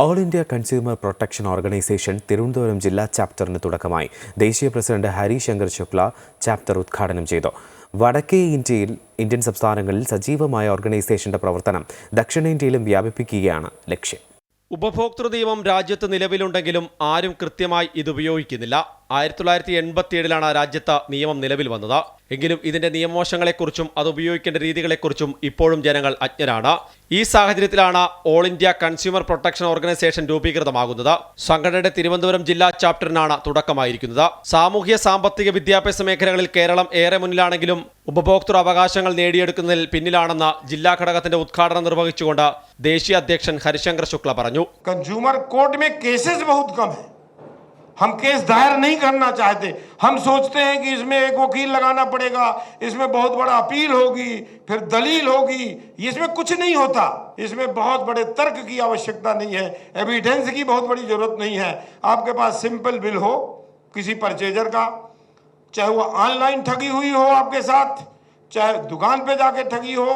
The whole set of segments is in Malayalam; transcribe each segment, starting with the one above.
All India consumer protection organisation Thiruvananthapuram ജില്ലാ ചാപ്റ്ററിന് തുടക്കമായി. ദേശീയ പ്രസിഡന്റ് ഹരി ശങ്കർ ശുക്ല ചാപ്റ്റർ ഉദ്ഘാടനം ചെയ്തു. വടക്കേ ഇന്ത്യയിൽ ഇന്ത്യൻ സംസ്ഥാനങ്ങളിൽ സജീവമായ ഓർഗനൈസേഷന്റെ പ്രവർത്തനം ദക്ഷിണേന്ത്യയിലും വ്യാപിപ്പിക്കുകയാണ് ലക്ഷ്യം. ഉപഭോക്തൃ നിയമം രാജ്യത്ത് നിലവിലുണ്ടെങ്കിലും ആരും കൃത്യമായി ഇത് ഉപയോഗിക്കുന്നില്ല. ആയിരത്തി തൊള്ളായിരത്തി ആ രാജ്യത്ത് നിയമം നിലവിൽ വന്നത്. എങ്കിലും ഇതിന്റെ നിയമവശങ്ങളെക്കുറിച്ചും അത് ഉപയോഗിക്കേണ്ട രീതികളെക്കുറിച്ചും ഇപ്പോഴും ജനങ്ങൾ അജ്ഞരാണ്. ഈ സാഹചര്യത്തിലാണ് all India consumer protection organisation രൂപീകൃതമാകുന്നത്. സംഘടനയുടെ തിരുവനന്തപുരം ജില്ലാ ചാപ്റ്ററിനാണ് തുടക്കമായിരിക്കുന്നത്. സാമൂഹ്യ സാമ്പത്തിക വിദ്യാഭ്യാസ മേഖലകളിൽ കേരളം ഏറെ മുന്നിലാണെങ്കിലും ഉപഭോക്തൃ അവകാശങ്ങൾ നേടിയെടുക്കുന്നതിൽ പിന്നിലാണെന്ന് ജില്ലാ ഘടകത്തിന്റെ ഉദ്ഘാടനം നിർവഹിച്ചുകൊണ്ട് ദേശീയ അധ്യക്ഷൻ ഹരിശങ്കർ ശുക്ല പറഞ്ഞു. കൺസ്യൂമർ കോർട്ട് കേസസ് ബഹുത് കം हम केस दायर नहीं करना चाहते। हम सोचते हैं कि इसमें एक वकील लगाना पड़ेगा, इसमें बहुत बड़ा अपील होगी, फिर दलील होगी। इसमें कुछ नहीं होता। इसमें बहुत बड़े तर्क की आवश्यकता नहीं है एविडेंस की बहुत बड़ी ज़रूरत नहीं है। आपके पास सिंपल बिल हो, किसी परचेजर का, चाहे वो ऑनलाइन ठगी हुई हो आपके साथ, चाहे दुकान पे जाके ठगी हो,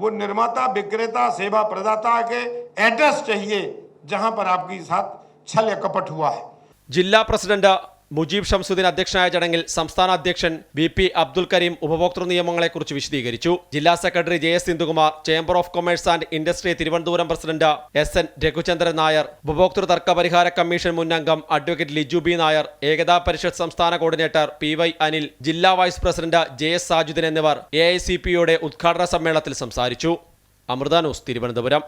वो निर्माता, विक्रेता, सेवा प्रदाता के एड्रेस चाहिए, जहाँ पर आपके साथ छल या कपट हुआ है। ജില്ലാ പ്രസിഡന്റ് മുജീബ് ഷംസുദ്ദീൻ അധ്യക്ഷനായ ചടങ്ങിൽ സംസ്ഥാന അധ്യക്ഷൻ വി പി അബ്ദുൽ കരീം ഉപഭോക്തൃ നിയമങ്ങളെക്കുറിച്ച് വിശദീകരിച്ചു. ജില്ലാ secretary J S Sindhukumar chamber of commerce and industry Thiruvananthapuram president S N Raghuchandran Nair ഉപഭോക്തൃ തർക്ക പരിഹാര കമ്മീഷൻ മുൻ അംഗം അഡ്വക്കേറ്റ് ലിജു ബി നായർ ഏകതാ പരിഷത്ത് സംസ്ഥാന കോർഡിനേറ്റർ പി വൈ അനിൽ ജില്ലാ vice president J S Sajuddin എന്നിവർ എ ഐ സി പിയുടെ ഉദ്ഘാടന സമ്മേളനത്തിൽ സംസാരിച്ചു. അമൃത ന്യൂസ് തിരുവനന്തപുരം.